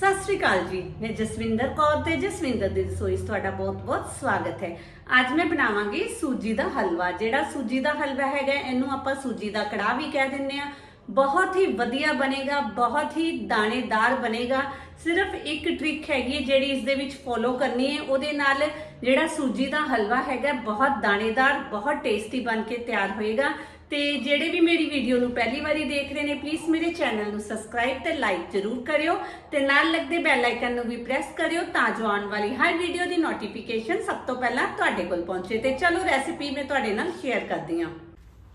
ਸਤਿ ਸ਼੍ਰੀ ਅਕਾਲ ਜੀ। ਮੈਂ ਜਸਵਿੰਦਰ ਕੌਰ ਤੇ ਜਸਵਿੰਦਰ ਦੀ ਰਸੋਈ 'ਚ ਤੁਹਾਡਾ ਬਹੁਤ-ਬਹੁਤ ਸਵਾਗਤ ਹੈ। ਅੱਜ ਮੈਂ ਬਣਾਵਾਂਗੀ ਸੂਜੀ ਦਾ ਹਲਵਾ। ਜਿਹੜਾ ਸੂਜੀ ਦਾ ਹਲਵਾ ਹੈਗਾ, ਇਹਨੂੰ ਆਪਾਂ ਸੂਜੀ ਦਾ ਕੜਾਹ ਵੀ ਕਹਿ ਦਿੰਦੇ ਆ ਬਹੁਤ ਹੀ ਵਧੀਆ ਬਣੇਗਾ, ਬਹੁਤ ਹੀ ਦਾਣੇਦਾਰ ਬਣੇਗਾ। ਸਿਰਫ ਇੱਕ ਟ੍ਰਿਕ ਹੈਗੀ ਹੈ ਜਿਹੜੀ ਇਸ ਦੇ ਵਿੱਚ ਫੋਲੋ ਕਰਨੀ ਹੈ। ਉਹਦੇ ਨਾਲ ਜਿਹੜਾ ਸੂਜੀ ਦਾ ਹਲਵਾ ਹੈਗਾ, ਬਹੁਤ ਦਾਣੇਦਾਰ, ਬਹੁਤ ਟੇਸਟੀ ਬਣ ਕੇ ਤਿਆਰ ਹੋਏਗਾ। ਤੇ ਜਿਹੜੇ ਵੀ ਮੇਰੀ ਵੀਡੀਓ ਨੂੰ ਪਹਿਲੀ ਵਾਰੀ ਦੇਖ ਰਹੇ ਨੇ ਪਲੀਜ਼ ਮੇਰੇ ਚੈਨਲ ਨੂੰ ਸਬਸਕ੍ਰਾਈਬ ਤੇ ਲਾਈਕ ਜ਼ਰੂਰ ਕਰਿਓ ਤੇ ਨਾਲ ਲੱਗਦੇ ਬੈਲ ਆਈਕਨ ਨੂੰ ਵੀ ਪ੍ਰੈਸ ਕਰਿਓ ਤਾਂ ਜੋ ਆਉਣ ਵਾਲੀ ਹਰ ਵੀਡੀਓ ਦੀ ਨੋਟੀਫਿਕੇਸ਼ਨ ਸਭ ਤੋਂ ਪਹਿਲਾਂ ਤੁਹਾਡੇ ਕੋਲ ਪਹੁੰਚੇ। ਤੇ ਚਲੋ ਰੈਸਿਪੀ ਮੈਂ ਤੁਹਾਡੇ ਨਾਲ ਸ਼ੇਅਰ ਕਰਦੀ ਹਾਂ।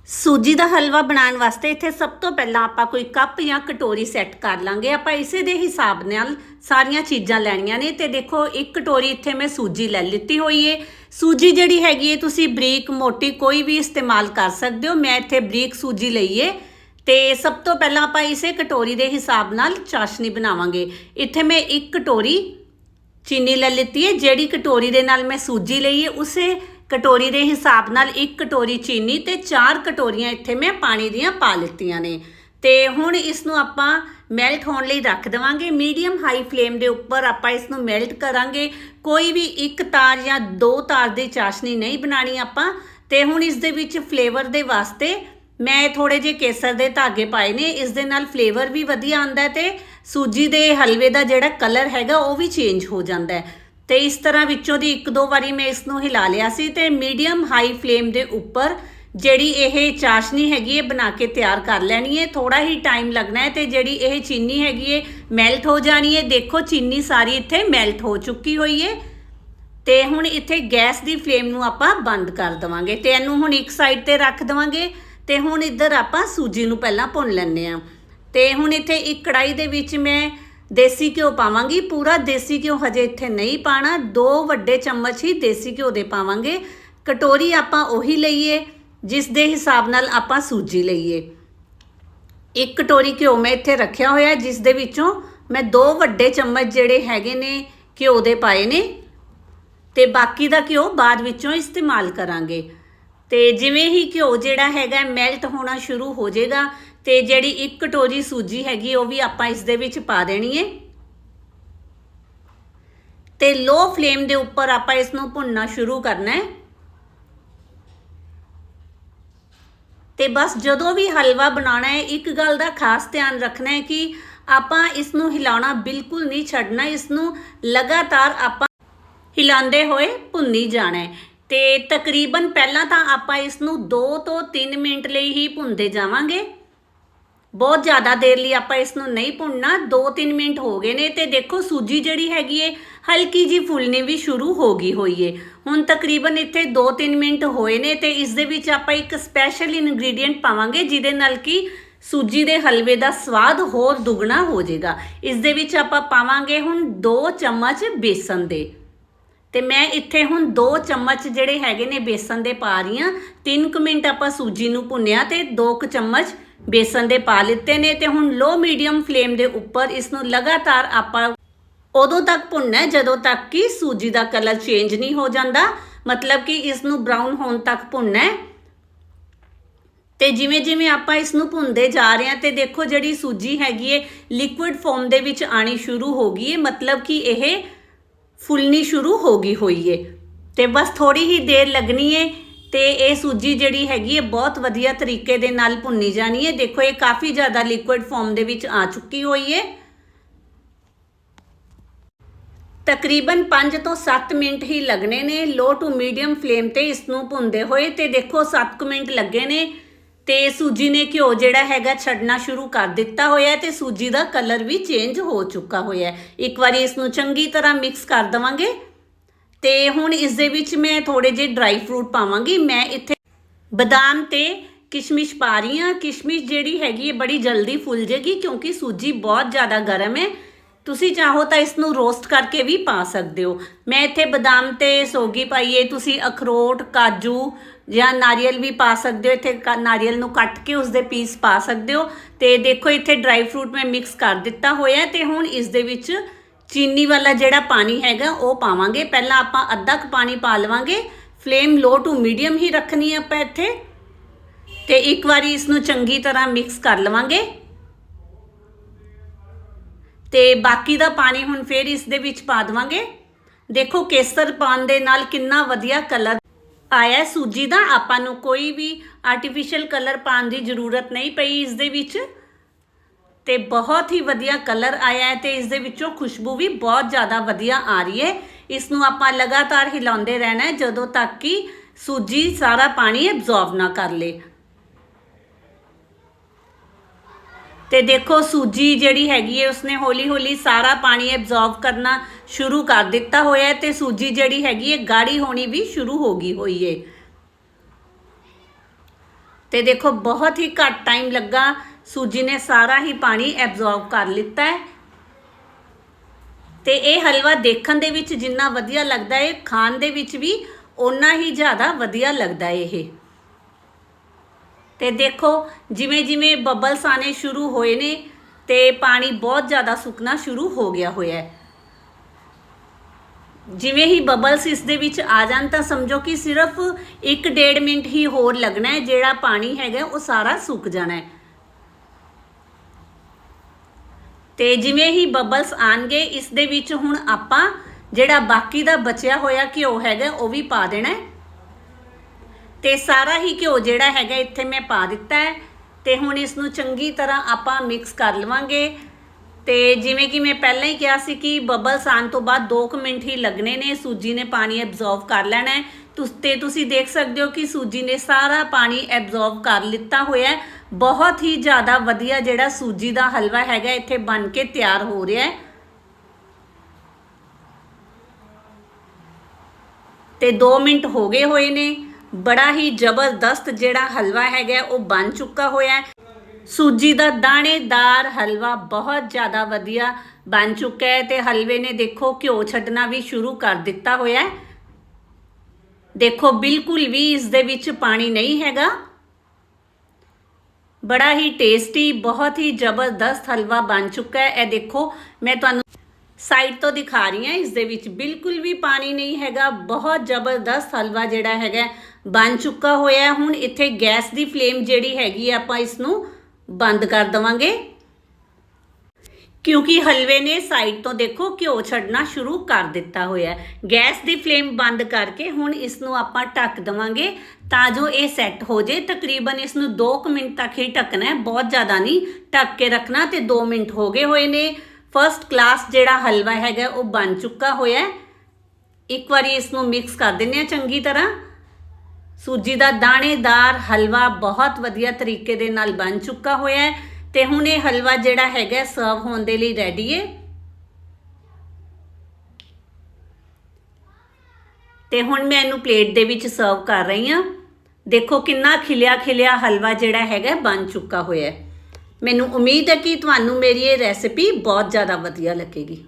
ਸੂਜੀ ਦਾ ਹਲਵਾ ਬਣਾਉਣ ਵਾਸਤੇ ਇੱਥੇ ਸਭ ਤੋਂ ਪਹਿਲਾਂ ਆਪਾਂ ਕੋਈ ਕੱਪ ਜਾਂ ਕਟੋਰੀ ਸੈੱਟ ਕਰ ਲਾਂਗੇ। ਆਪਾਂ ਇਸੇ ਦੇ ਹਿਸਾਬ ਨਾਲ ਸਾਰੀਆਂ ਚੀਜ਼ਾਂ ਲੈਣੀਆਂ ਨੇ ਤੇ ਦੇਖੋ, ਇੱਕ ਕਟੋਰੀ ਇੱਥੇ ਮੈਂ ਸੂਜੀ ਲੈ ਲਿੱਤੀ ਹੋਈ ਏ। ਸੂਜੀ ਜਿਹੜੀ ਹੈਗੀ ਏ, ਤੁਸੀਂ ਬਰੀਕ ਮੋਟੀ ਕੋਈ ਵੀ ਇਸਤੇਮਾਲ ਕਰ ਸਕਦੇ ਹੋ। ਮੈਂ ਇੱਥੇ ਬਰੀਕ ਸੂਜੀ ਲਈ ਏ ਤੇ ਸਭ ਤੋਂ ਪਹਿਲਾਂ ਆਪਾਂ ਇਸੇ ਕਟੋਰੀ ਦੇ ਹਿਸਾਬ ਨਾਲ ਚਾਸ਼ਨੀ ਬਣਾਵਾਂਗੇ। ਇੱਥੇ ਮੈਂ ਇੱਕ ਕਟੋਰੀ ਚੀਨੀ ਲੈ ਲਿੱਤੀ ਹੈ ਜਿਹੜੀ ਕਟੋਰੀ ਦੇ ਨਾਲ ਮੈਂ ਸੂਜੀ ਲਈ ਹੈ ਉਸੇ ਕਟੋਰੀ ਦੇ ਹਿਸਾਬ ਨਾਲ ਇੱਕ ਕਟੋਰੀ ਚੀਨੀ ਤੇ ਚਾਰ ਕਟੋਰੀਆਂ ਇੱਥੇ ਮੈਂ ਪਾਣੀ ਦੀਆਂ ਪਾ ਲਿੱਤੀਆਂ ਨੇ। ਤੇ ਹੁਣ ਇਸ ਨੂੰ ਆਪਾਂ ਮੈਲਟ ਹੋਣ ਲਈ ਰੱਖ ਦੇਵਾਂਗੇ। ਮੀਡੀਅਮ ਹਾਈ ਫਲੇਮ ਦੇ ਉੱਪਰ ਆਪਾਂ ਇਸ ਨੂੰ ਮੈਲਟ ਕਰਾਂਗੇ। ਕੋਈ ਵੀ ਇੱਕ ਤਾਰ ਜਾਂ ਦੋ ਤਾਰ ਦੀ ਚਾਸ਼ਨੀ ਨਹੀਂ ਬਣਾਣੀ ਆਪਾਂ। ਤੇ ਹੁਣ ਇਸ ਦੇ ਵਿੱਚ ਫਲੇਵਰ ਦੇ ਵਾਸਤੇ ਮੈਂ ਥੋੜੇ ਜਿਹੇ ਕੇਸਰ ਦੇ ਧਾਗੇ ਪਾਏ ਨੇ। ਇਸ ਦੇ ਨਾਲ ਫਲੇਵਰ ਵੀ ਵਧੀਆ ਆਉਂਦਾ ਹੈ ਤੇ ਸੂਜੀ ਦੇ ਹਲਵੇ ਦਾ ਜਿਹੜਾ ਕਲਰ ਹੈਗਾ ਉਹ ਵੀ ਚੇਂਜ ਹੋ ਜਾਂਦਾ ਹੈ। ਤੇ ਇਸ ਤਰ੍ਹਾਂ ਵਿੱਚੋਂ ਦੀ ਇੱਕ ਦੋ ਵਾਰੀ ਮੈਂ ਇਸ ਨੂੰ ਹਿਲਾ ਲਿਆ ਸੀ ਤੇ ਮੀਡੀਅਮ ਹਾਈ ਫਲੇਮ ਦੇ ਉੱਪਰ ਜਿਹੜੀ ਇਹ ਚਾਸ਼ਨੀ ਹੈਗੀ ਹੈ ਬਣਾ ਕੇ ਤਿਆਰ ਕਰ ਲੈਣੀ ਹੈ। ਥੋੜਾ ਹੀ ਟਾਈਮ ਲੱਗਣਾ ਹੈ ਤੇ ਜਿਹੜੀ ਇਹ ਚੀਨੀ ਹੈਗੀ ਹੈ ਮੈਲਟ ਹੋ ਜਾਣੀ ਹੈ। ਦੇਖੋ ਚੀਨੀ ਸਾਰੀ ਇੱਥੇ ਮੈਲਟ ਹੋ ਚੁੱਕੀ ਹੋਈ ਹੈ ਤੇ ਹੁਣ ਇੱਥੇ ਗੈਸ ਦੀ ਫਲੇਮ ਨੂੰ ਆਪਾਂ ਬੰਦ ਕਰ ਦਵਾਂਗੇ ਤੇ ਇਹਨੂੰ ਹੁਣ ਇੱਕ ਸਾਈਡ ਤੇ ਰੱਖ ਦਵਾਂਗੇ ਤੇ ਹੁਣ ਇੱਧਰ ਆਪਾਂ ਸੂਜੀ ਨੂੰ ਪਹਿਲਾਂ ਭੁੰਨ ਲੈਣੇ ਆ ਤੇ ਹੁਣ ਇੱਥੇ ਇੱਕ ਕੜਾਈ ਦੇ ਵਿੱਚ ਮੈਂ ਦੇਸੀ ਘਿਓ ਪਾਵਾਂਗੀ। ਪੂਰਾ ਦੇਸੀ ਘਿਓ ਹਜੇ ਇੱਥੇ ਨਹੀਂ ਪਾਣਾ। ਦੋ ਵੱਡੇ ਚਮਚ ਹੀ ਦੇਸੀ ਘਿਓ ਦੇ ਪਾਵਾਂਗੇ। ਕਟੋਰੀ ਆਪਾਂ ਉਹੀ ਲਈਏ, ਜਿਸ ਦੇ ਹਿਸਾਬ ਨਾਲ ਆਪਾਂ ਸੂਜੀ ਲਈਏ। ਇੱਕ ਕਟੋਰੀ ਘਿਓ ਮੈਂ ਇੱਥੇ ਰੱਖਿਆ ਹੋਇਆ, ਜਿਸ ਦੇ ਵਿੱਚੋਂ ਮੈਂ ਦੋ ਵੱਡੇ ਚਮਚ ਜਿਹੜੇ ਹੈਗੇ ਨੇ ਘਿਓ ਦੇ ਪਾਏ ਨੇ। ਤੇ ਬਾਕੀ ਦਾ ਘਿਓ ਬਾਅਦ ਵਿੱਚੋਂ ਇਸਤੇਮਾਲ ਕਰਾਂਗੇ। ਤੇ ਜਿਵੇਂ ਹੀ ਘਿਓ ਜਿਹੜਾ ਹੈਗਾ ਮੈਲਟ ਹੋਣਾ ਸ਼ੁਰੂ ਹੋ ਜਾਏਗਾ ਤੇ ਜਿਹੜੀ ਇੱਕ ਕਟੋਰੀ ਸੂਜੀ ਹੈਗੀ, ਉਹ ਵੀ ਆਪਾਂ ਇਸ ਦੇ ਵਿੱਚ ਪਾ ਦੇਣੀ ਹੈ ਤੇ ਲੋ ਫਲੇਮ ਦੇ ਉੱਪਰ ਆਪਾਂ ਇਸ ਨੂੰ ਭੁੰਨਣਾ ਸ਼ੁਰੂ ਕਰਨਾ ਹੈ ਤੇ ਬਸ ਜਦੋਂ ਵੀ ਹਲਵਾ ਬਣਾਉਣਾ ਹੈ ਇੱਕ ਗੱਲ ਦਾ ਖਾਸ ਧਿਆਨ ਰੱਖਣਾ ਹੈ ਕਿ ਆਪਾਂ ਇਸ ਨੂੰ ਹਿਲਾਉਣਾ ਬਿਲਕੁਲ ਨਹੀਂ ਛੱਡਣਾ ਇਸ ਨੂੰ ਲਗਾਤਾਰ ਆਪਾਂ ਹਿਲਾਉਂਦੇ ਹੋਏ ਭੁੰਨੀ ਜਾਣਾ ਹੈ ਤੇ ਤਕਰੀਬਨ ਪਹਿਲਾਂ ਤਾਂ ਆਪਾਂ ਇਸ ਨੂੰ 2 ਤੋਂ 3 ਮਿੰਟ ਲਈ ਹੀ ਭੁੰਨਦੇ ਜਾਵਾਂਗੇ। ਬਹੁਤ ਜ਼ਿਆਦਾ ਦੇਰ ਲਈ ਆਪਾਂ ਇਸ ਨੂੰ ਨਹੀਂ ਭੁੰਨਣਾ 2-3 ਮਿੰਟ ਹੋ ਗਏ ਨੇ ਤੇ ਦੇਖੋ ਸੂਜੀ ਜਿਹੜੀ ਹੈਗੀ ਏ, ਹਲਕੀ ਜੀ ਫੁੱਲਣੀ ਵੀ ਸ਼ੁਰੂ ਹੋ ਗਈ ਹੋਈ ਏ। ਹੁਣ ਤਕਰੀਬਨ ਇੱਥੇ 2-3 ਮਿੰਟ ਹੋਏ ਨੇ ਤੇ ਇਸ ਦੇ ਵਿੱਚ ਆਪਾਂ ਇੱਕ ਸਪੈਸ਼ਲ ਇਨਗਰੀਡੀਐਂਟ ਪਾਵਾਂਗੇ, ਜਿਹਦੇ ਨਾਲ ਕਿ ਸੂਜੀ ਦੇ ਹਲਵੇ ਦਾ ਸਵਾਦ ਹੋਰ ਦੁੱਗਣਾ ਹੋ ਜਾਏਗਾ ਇਸ ਦੇ ਵਿੱਚ ਆਪਾਂ ਪਾਵਾਂਗੇ ਹੁਣ 2 ਚਮਚ ਬੇਸਨ ਦੇ। ਤੇ ਮੈਂ ਇੱਥੇ ਹੁਣ 2 ਚਮਚ ਜਿਹੜੇ ਹੈਗੇ ਨੇ ਬੇਸਨ ਦੇ ਪਾ ਰਹੀ ਹਾਂ 3 ਕੁ ਮਿੰਟ ਆਪਾਂ ਸੂਜੀ ਨੂੰ ਭੁੰਨਿਆ ਤੇ 2 ਕੁ ਚਮਚ ਬੇਸਨ ਦੇ ਪਾ ਲਿੱਤੇ ਨੇ ਤੇ ਹੁਣ ਲੋ ਮੀਡੀਅਮ ਫਲੇਮ ਦੇ ਉੱਪਰ ਇਸ ਨੂੰ ਲਗਾਤਾਰ ਆਪਾਂ ਉਦੋਂ ਤੱਕ ਭੁੰਨਣਾ ਹੈ, ਜਦੋਂ ਤੱਕ ਕਿ ਸੂਜੀ ਦਾ ਕਲਰ ਚੇਂਜ ਨਹੀਂ ਹੋ ਜਾਂਦਾ। ਮਤਲਬ ਕਿ ਇਸ ਨੂੰ ਬਰਾਊਨ ਹੋਣ ਤੱਕ ਭੁੰਨਣਾ ਹੈ। ਤੇ ਜਿਵੇਂ ਜਿਵੇਂ ਆਪਾਂ ਇਸ ਨੂੰ ਭੁੰਨਦੇ ਜਾ ਰਹੇ ਹਾਂ, ਤੇ ਦੇਖੋ ਜਿਹੜੀ ਸੂਜੀ ਹੈਗੀ ਏ ਲਿਕੁਇਡ ਫਾਰਮ ਦੇ ਵਿੱਚ ਆਣੀ ਸ਼ੁਰੂ ਹੋ ਗਈ ਏ ਮਤਲਬ ਕਿ ਇਹ ਫੁੱਲਣੀ ਸ਼ੁਰੂ ਹੋ ਗਈ ਹੋਈ ਏ ਤੇ ਬਸ ਥੋੜੀ ਹੀ ਦੇਰ ਲੱਗਣੀ ਏ ਤੇ ਇਹ ਸੂਜੀ ਜਿਹੜੀ ਹੈਗੀ ਹੈ, ਬਹੁਤ ਵਧੀਆ ਤਰੀਕੇ ਦੇ ਨਾਲ ਭੁੰਨੀ ਜਾਣੀ ਹੈ। ਦੇਖੋ, ਇਹ ਕਾਫੀ ਜ਼ਿਆਦਾ ਲਿਕੁਇਡ ਫਾਰਮ ਦੇ ਵਿੱਚ ਆ ਚੁੱਕੀ ਹੋਈ ਹੈ। ਤਕਰੀਬਨ 5 ਤੋਂ 7 ਮਿੰਟ ਹੀ ਲੱਗਣੇ ਨੇ। ਲੋ ਟੂ ਮੀਡੀਅਮ ਫਲੇਮ ਤੇ ਇਸ ਨੂੰ ਭੁੰਨਦੇ ਹੋਏ ਤੇ ਦੇਖੋ 7 ਮਿੰਟ ਲੱਗੇ ਨੇ ਤੇ ਸੂਜੀ ਨੇ ਘਿਓ ਜਿਹੜਾ ਹੈਗਾ ਛੱਡਣਾ ਸ਼ੁਰੂ ਕਰ ਦਿੱਤਾ ਹੋਇਆ ਹੈ ਤੇ ਸੂਜੀ ਦਾ ਕਲਰ ਵੀ ਚੇਂਜ ਹੋ ਚੁੱਕਾ ਹੋਇਆ ਇੱਕ ਵਾਰੀ ਇਸ ਨੂੰ ਚੰਗੀ ਤਰ੍ਹਾਂ ਮਿਕਸ ਕਰ ਦਵਾਂਗੇ। ਤੇ ਹੁਣ ਇਸ ਦੇ ਵਿੱਚ ਮੈਂ ਥੋੜੇ ਜਿਹੇ ਡਰਾਈ ਫਰੂਟ ਪਾਵਾਂਗੀ। ਮੈਂ ਇੱਥੇ ਬਦਾਮ ਤੇ ਕਿਸ਼ਮਿਸ਼ ਪਾ ਰਹੀ ਹਾਂ। ਕਿਸ਼ਮਿਸ਼ ਜਿਹੜੀ ਹੈਗੀ ਹੈ, ਬੜੀ ਜਲਦੀ ਫੁੱਲ ਜੇਗੀ ਕਿਉਂਕਿ ਸੂਜੀ ਬਹੁਤ ਜ਼ਿਆਦਾ ਗਰਮ ਹੈ। ਤੁਸੀਂ ਚਾਹੋ ਤਾਂ ਇਸ ਨੂੰ ਰੋਸਟ ਕਰਕੇ ਵੀ ਪਾ ਸਕਦੇ ਹੋ। ਮੈਂ ਇੱਥੇ ਬਦਾਮ ਤੇ ਸੋਗੀ ਪਾਈਏ ਤੁਸੀਂ ਅਖਰੋਟ, ਕਾਜੂ ਜਾਂ ਨਾਰੀਅਲ ਵੀ ਪਾ ਸਕਦੇ ਹੋ। ਇੱਥੇ ਕ- ਨਾਰੀਅਲ ਨੂੰ ਕੱਟ ਕੇ ਉਸ ਦੇ ਪੀਸ ਪਾ ਸਕਦੇ ਹੋ। ਤੇ ਦੇਖੋ, ਇੱਥੇ ਡਰਾਈ ਫਰੂਟ ਮੈਂ ਮਿਕਸ ਕਰ ਦਿੱਤਾ ਹੋਇਆ ਹੈ ਤੇ ਹੁਣ ਇਸ ਦੇ ਵਿੱਚ ਚੀਨੀ ਵਾਲਾ ਜਿਹੜਾ ਪਾਣੀ ਹੈਗਾ, ਉਹ ਪਾਵਾਂਗੇ। ਪਹਿਲਾਂ ਆਪਾਂ ਅੱਧਾ ਕੁ ਪਾਣੀ ਪਾ ਲਵਾਂਗੇ। ਫਲੇਮ ਲੋ ਟੂ ਮੀਡੀਅਮ ਹੀ ਰੱਖਣੀ ਹੈ ਆਪਾਂ ਇੱਥੇ। ਤੇ ਇੱਕ ਵਾਰੀ ਇਸ ਨੂੰ ਚੰਗੀ ਤਰ੍ਹਾਂ ਮਿਕਸ ਕਰ ਲਵਾਂਗੇ। ਤੇ ਬਾਕੀ ਦਾ ਪਾਣੀ ਹੁਣ ਫੇਰ ਇਸ ਦੇ ਵਿੱਚ ਪਾ ਦੇਵਾਂਗੇ। ਦੇਖੋ ਕੇਸਰ ਪਾਣ ਦੇ ਨਾਲ ਕਿੰਨਾ ਵਧੀਆ ਕਲਰ ਆਇਆ। ਸੂਜੀ ਦਾ ਆਪਾਂ ਨੂੰ ਕੋਈ ਵੀ ਆਰਟੀਫੀਸ਼ੀਅਲ ਕਲਰ ਪਾਣ ਦੀ ਜ਼ਰੂਰਤ ਨਹੀਂ ਪਈ ਇਸ ਦੇ ਵਿੱਚ। ਤੇ ਬਹੁਤ ਹੀ ਵਧੀਆ ਕਲਰ ਆਇਆ ਹੈ ਤੇ ਇਸ ਦੇ ਵਿੱਚੋਂ ਖੁਸ਼ਬੂ ਵੀ ਬਹੁਤ ਜ਼ਿਆਦਾ ਵਧੀਆ ਆ ਰਹੀ ਹੈ। ਇਸ ਨੂੰ ਆਪਾਂ ਲਗਾਤਾਰ ਹਿਲਾਉਂਦੇ ਰਹਿਣਾ ਹੈ ਜਦੋਂ ਤੱਕ ਕਿ ਸੂਜੀ ਸਾਰਾ ਪਾਣੀ ਐਬਜ਼ੌਰਬ ਨਾ ਕਰ ਲੇ। ਤੇ ਦੇਖੋ ਸੂਜੀ ਜਿਹੜੀ ਹੈਗੀ ਹੈ, ਉਸਨੇ ਹੌਲੀ ਹੌਲੀ ਸਾਰਾ ਪਾਣੀ ਐਬਜ਼ੌਰਬ ਕਰਨਾ ਸ਼ੁਰੂ ਕਰ ਦਿੱਤਾ ਹੋਇਆ ਹੈ ਤੇ ਸੂਜੀ ਜਿਹੜੀ ਹੈਗੀ ਹੈ, ਗਾੜੀ ਹੋਣੀ ਵੀ ਸ਼ੁਰੂ ਹੋ ਗਈ ਹੋਈ ਹੈ। ਤੇ ਦੇਖੋ ਬਹੁਤ ਹੀ ਘੱਟ ਟਾਈਮ ਲੱਗਾ ਸੂਜੀ ਨੇ ਸਾਰਾ ਹੀ ਪਾਣੀ ਐਬਜ਼ੌਰਬ ਕਰ ਲਿੱਤਾ ਹੈ। ਤੇ ਇਹ ਹਲਵਾ ਦੇਖਣ ਦੇ ਵਿੱਚ ਜਿੰਨਾ ਵਧੀਆ ਲੱਗਦਾ ਹੈ, ਖਾਣ ਦੇ ਵਿੱਚ ਵੀ ਓਨਾ ਹੀ ਜ਼ਿਆਦਾ ਵਧੀਆ ਲੱਗਦਾ ਹੈ ਇਹ। ਤੇ ਦੇਖੋ, ਜਿਵੇਂ ਜਿਵੇਂ ਬਬਲਸ ਆਣੇ ਸ਼ੁਰੂ ਹੋਏ ਨੇ ਤੇ ਪਾਣੀ ਬਹੁਤ ਜ਼ਿਆਦਾ ਸੁੱਕਣਾ ਸ਼ੁਰੂ ਹੋ ਗਿਆ ਹੋਇਆ ਹੈ। ਜਿਵੇਂ ਹੀ ਬਬਲਸ ਇਸ ਦੇ ਵਿੱਚ ਆ ਜਾਣ ਤਾਂ ਸਮਝੋ ਕਿ ਸਿਰਫ 1.5 ਮਿੰਟ ਹੀ ਹੋਰ ਲੱਗਣਾ ਹੈ, ਜਿਹੜਾ ਪਾਣੀ ਹੈਗਾ ਉਹ ਸਾਰਾ ਸੁੱਕ ਜਾਣਾ ਹੈ। ਤੇ ਜਿਵੇਂ ਹੀ ਬਬਲਸ ਆਣਗੇ, ਇਸ ਦੇ ਵਿੱਚ ਹੁਣ ਆਪਾਂ ਜਿਹੜਾ ਬਾਕੀ ਦਾ ਬਚਿਆ ਹੋਇਆ ਘਿਓ ਹੈਗਾ, ਉਹ ਵੀ ਪਾ ਦੇਣਾ ਹੈ। ਤੇ ਸਾਰਾ ਹੀ ਘਿਓ ਜਿਹੜਾ ਹੈਗਾ, ਇੱਥੇ ਮੈਂ ਪਾ ਦਿੱਤਾ ਹੈ। ਤੇ ਹੁਣ ਇਸ ਨੂੰ ਚੰਗੀ ਤਰ੍ਹਾਂ ਆਪਾਂ ਮਿਕਸ ਕਰ ਲਵਾਂਗੇ। ਤੇ ਜਿਵੇਂ ਕਿ ਮੈਂ ਪਹਿਲਾਂ ਹੀ ਕਿਹਾ ਸੀ ਕਿ ਬਬਲਸ ਆਉਣ ਤੋਂ ਬਾਅਦ 2 ਮਿੰਟ ਹੀ ਲੱਗਣੇ ਨੇ, ਸੂਜੀ ਨੇ ਪਾਣੀ ਐਬਜ਼ੌਰਬ ਕਰ ਲੈਣਾ ਹੈ। ਤੇ ਤੁਸੀਂ ਦੇਖ ਸਕਦੇ ਹੋ ਕਿ ਸੂਜੀ ਨੇ ਸਾਰਾ ਪਾਣੀ ਐਬਜ਼ੌਰਬ ਕਰ ਲਿੱਤਾ ਹੋਇਆ ਹੈ। ਬਹੁਤ ਹੀ ਜ਼ਿਆਦਾ ਵਧੀਆ ਜਿਹੜਾ ਸੂਜੀ ਦਾ ਹਲਵਾ ਹੈਗਾ, ਇੱਥੇ ਬਣ ਕੇ ਤਿਆਰ ਹੋ ਰਿਹਾ ਹੈ। ਤੇ 2 ਮਿੰਟ ਹੋ ਗਏ ਹੋਏ ਨੇ। ਬੜਾ ਹੀ ਜ਼ਬਰਦਸਤ ਜਿਹੜਾ ਹਲਵਾ ਹੈਗਾ, ਉਹ ਬਣ ਚੁੱਕਾ ਹੋਇਆ ਹੈ। ਸੂਜੀ ਦਾ ਦਾਣੇਦਾਰ ਹਲਵਾ ਬਹੁਤ ਜ਼ਿਆਦਾ ਵਧੀਆ ਬਣ ਚੁੱਕਾ ਹੈ ਤੇ ਹਲਵੇ ਨੇ ਦੇਖੋ ਘਿਓ ਛੱਡਣਾ ਵੀ ਸ਼ੁਰੂ ਕਰ ਦਿੱਤਾ ਹੋਇਆ ਹੈ। ਦੇਖੋ, ਬਿਲਕੁਲ ਵੀ ਇਸ ਦੇ ਵਿੱਚ ਪਾਣੀ ਨਹੀਂ ਹੈਗਾ। ਬੜਾ ਹੀ ਟੇਸਟੀ ਬਹੁਤ ਹੀ ਜ਼ਬਰਦਸਤ ਹਲਵਾ ਬਣ ਚੁੱਕਾ ਹੈ। ਇਹ ਦੇਖੋ ਮੈਂ ਤੁਹਾਨੂੰ ਸਾਈਡ ਤੋਂ ਦਿਖਾ ਰਹੀ ਹਾਂ। ਇਸ ਦੇ ਵਿੱਚ ਬਿਲਕੁਲ ਵੀ ਪਾਣੀ ਨਹੀਂ ਹੈਗਾ। ਬਹੁਤ ਜ਼ਬਰਦਸਤ ਹਲਵਾ ਜਿਹੜਾ ਹੈਗਾ ਬਣ ਚੁੱਕਾ ਹੋਇਆ ਹੁਣ ਇੱਥੇ ਗੈਸ ਦੀ ਫਲੇਮ ਜਿਹੜੀ ਹੈਗੀ ਹੈ, ਆਪਾਂ ਇਸ ਨੂੰ ਬੰਦ ਕਰ ਦਵਾਂਗੇ। ਕਿਉਂਕਿ ਹਲਵੇ ਨੇ ਸਾਈਡ ਤੋਂ ਦੇਖੋ ਘਿਓ ਛੱਡਣਾ ਸ਼ੁਰੂ ਕਰ ਦਿੱਤਾ ਹੋਇਆ ਹੈ। ਗੈਸ ਦੀ ਫਲੇਮ ਬੰਦ ਕਰਕੇ ਹੁਣ ਇਸ ਨੂੰ ਆਪਾਂ ਢੱਕ ਦਵਾਂਗੇ ਤਾਂ ਜੋ ਇਹ ਸੈੱਟ ਹੋ ਜੇ। ਤਕਰੀਬਨ ਇਸ ਨੂੰ 2 ਮਿੰਟ ਤੱਕ ਹੀ ਢੱਕਣਾ ਹੈ। ਬਹੁਤ ਜ਼ਿਆਦਾ ਨਹੀਂ, ਢੱਕ ਕੇ ਰੱਖਣਾ ਤੇ 2 ਮਿੰਟ ਹੋ ਗਏ ਹੋਏ ਨੇ। ਫਰਸਟ ਕਲਾਸ ਜਿਹੜਾ ਹਲਵਾ ਹੈਗਾ, ਉਹ ਬਣ ਚੁੱਕਾ ਹੋਇਆ ਹੈ। ਇੱਕ ਵਾਰੀ ਇਸ ਨੂੰ ਮਿਕਸ ਕਰ ਦਿੰਨੇ ਆ ਚੰਗੀ ਤਰ੍ਹਾਂ। ਸੂਜੀ ਦਾ ਦਾਣੇਦਾਰ ਹਲਵਾ ਬਹੁਤ ਵਧੀਆ ਤਰੀਕੇ ਦੇ ਨਾਲ ਬਣ ਚੁੱਕਾ ਹੋਇਆ ਹੈ। ਤੇ ਹੁਣ ਇਹ ਹਲਵਾ ਜਿਹੜਾ ਹੈਗਾ ਸਰਵ ਹੋਣ ਦੇ ਲਈ ਰੈਡੀ ਹੈ ਤੇ ਹੁਣ ਮੈਂ ਇਹਨੂੰ ਪਲੇਟ ਦੇ ਵਿੱਚ ਸਰਵ ਕਰ ਰਹੀ ਹਾਂ। ਦੇਖੋ ਕਿੰਨਾ ਖਿਲਿਆ ਖਿਲਿਆ ਹਲਵਾ ਜਿਹੜਾ ਹੈਗਾ ਬਣ ਚੁੱਕਾ ਹੋਇਆ ਹੈ। ਮੈਨੂੰ ਉਮੀਦ ਹੈ ਕਿ ਤੁਹਾਨੂੰ ਮੇਰੀ ਇਹ ਰੈਸਿਪੀ ਬਹੁਤ ਜ਼ਿਆਦਾ ਵਧੀਆ ਲੱਗੇਗੀ।